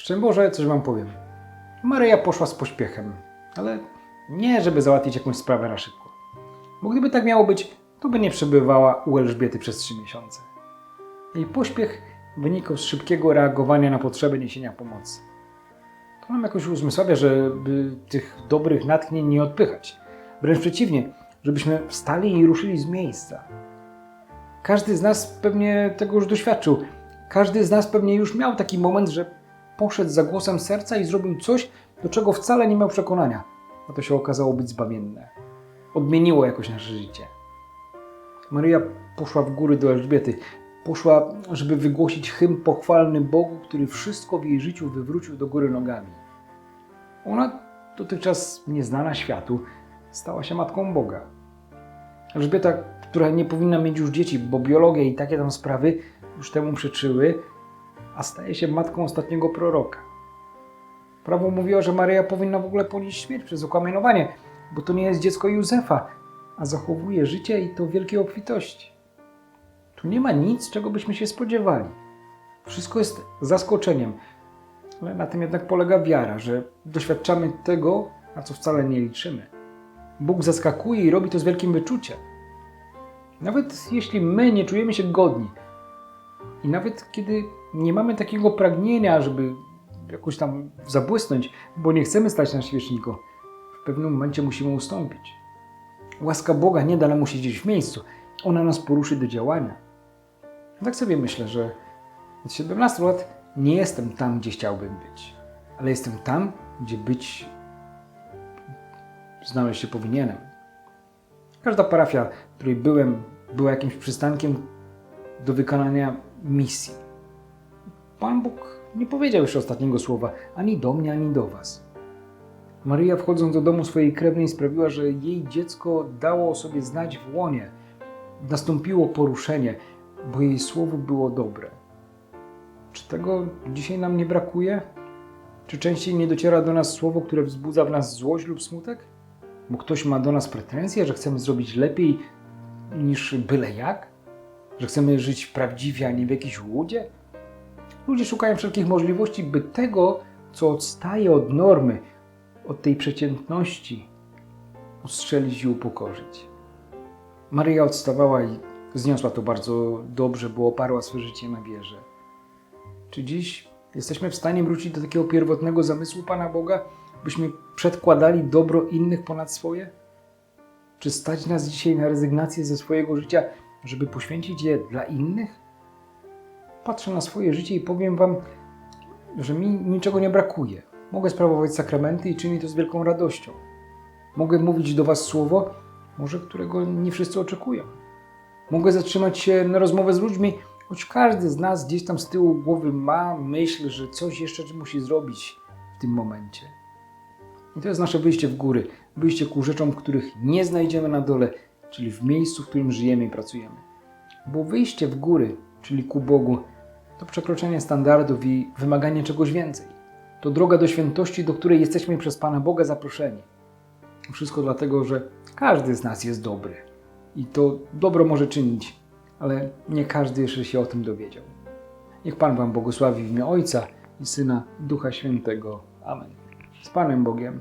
Szczęść Boże, coś wam powiem. Maryja poszła z pośpiechem, ale nie, żeby załatwić jakąś sprawę na szybko. Bo gdyby tak miało być, to by nie przebywała u Elżbiety przez trzy miesiące. Jej pośpiech wynikał z szybkiego reagowania na potrzeby niesienia pomocy. To nam jakoś uzmysławia, żeby tych dobrych natchnień nie odpychać. Wręcz przeciwnie, żebyśmy wstali i ruszyli z miejsca. Każdy z nas pewnie tego już doświadczył. Każdy z nas pewnie już miał taki moment, że poszedł za głosem serca i zrobił coś, do czego wcale nie miał przekonania, a to się okazało być zbawienne. Odmieniło jakoś nasze życie. Maryja poszła w góry do Elżbiety. Poszła, żeby wygłosić hymn pochwalny Bogu, który wszystko w jej życiu wywrócił do góry nogami. Ona, dotychczas nieznana światu, stała się matką Boga. Elżbieta, która nie powinna mieć już dzieci, bo biologia i takie tam sprawy już temu przeczyły, a staje się matką ostatniego proroka. Prawo mówiło, że Maryja powinna w ogóle ponieść śmierć przez okamienowanie, bo to nie jest dziecko Józefa, a zachowuje życie i to wielkiej obfitości. Tu nie ma nic, czego byśmy się spodziewali. Wszystko jest zaskoczeniem, ale na tym jednak polega wiara, że doświadczamy tego, na co wcale nie liczymy. Bóg zaskakuje i robi to z wielkim wyczuciem. Nawet jeśli my nie czujemy się godni, i nawet kiedy nie mamy takiego pragnienia, żeby jakoś tam zabłysnąć, bo nie chcemy stać na świeczniku, w pewnym momencie musimy ustąpić. Łaska Boga nie da nam siedzieć w miejscu, ona nas poruszy do działania. Tak sobie myślę, że od 17 lat nie jestem tam, gdzie chciałbym być, ale jestem tam, gdzie być znaleźć się powinienem. Każda parafia, w której byłem, była jakimś przystankiem do wykonania misji. Pan Bóg nie powiedział jeszcze ostatniego słowa ani do mnie, ani do Was. Maryja, wchodząc do domu swojej krewnej, sprawiła, że jej dziecko dało sobie znać w łonie. Nastąpiło poruszenie, bo jej słowo było dobre. Czy tego dzisiaj nam nie brakuje? Czy częściej nie dociera do nas słowo, które wzbudza w nas złość lub smutek? Bo ktoś ma do nas pretensje, że chcemy zrobić lepiej niż byle jak? Że chcemy żyć prawdziwie, a nie w jakiejś łudzie? Ludzie szukają wszelkich możliwości, by tego, co odstaje od normy, od tej przeciętności, ustrzelić i upokorzyć. Maryja odstawała i zniosła to bardzo dobrze, bo oparła swoje życie na wierze. Czy dziś jesteśmy w stanie wrócić do takiego pierwotnego zamysłu Pana Boga, byśmy przedkładali dobro innych ponad swoje? Czy stać nas dzisiaj na rezygnację ze swojego życia, żeby poświęcić je dla innych? Patrzę na swoje życie i powiem Wam, że mi niczego nie brakuje. Mogę sprawować sakramenty i czynię to z wielką radością. Mogę mówić do Was słowo, może którego nie wszyscy oczekują. Mogę zatrzymać się na rozmowę z ludźmi, choć każdy z nas gdzieś tam z tyłu głowy ma myśl, że coś jeszcze musi zrobić w tym momencie. I to jest nasze wyjście w góry, wyjście ku rzeczom, których nie znajdziemy na dole, czyli w miejscu, w którym żyjemy i pracujemy. Bo wyjście w góry, czyli ku Bogu, to przekroczenie standardów i wymaganie czegoś więcej. To droga do świętości, do której jesteśmy przez Pana Boga zaproszeni. Wszystko dlatego, że każdy z nas jest dobry. I to dobro może czynić, ale nie każdy jeszcze się o tym dowiedział. Niech Pan Wam błogosławi w imię Ojca i Syna, Ducha Świętego. Amen. Z Panem Bogiem.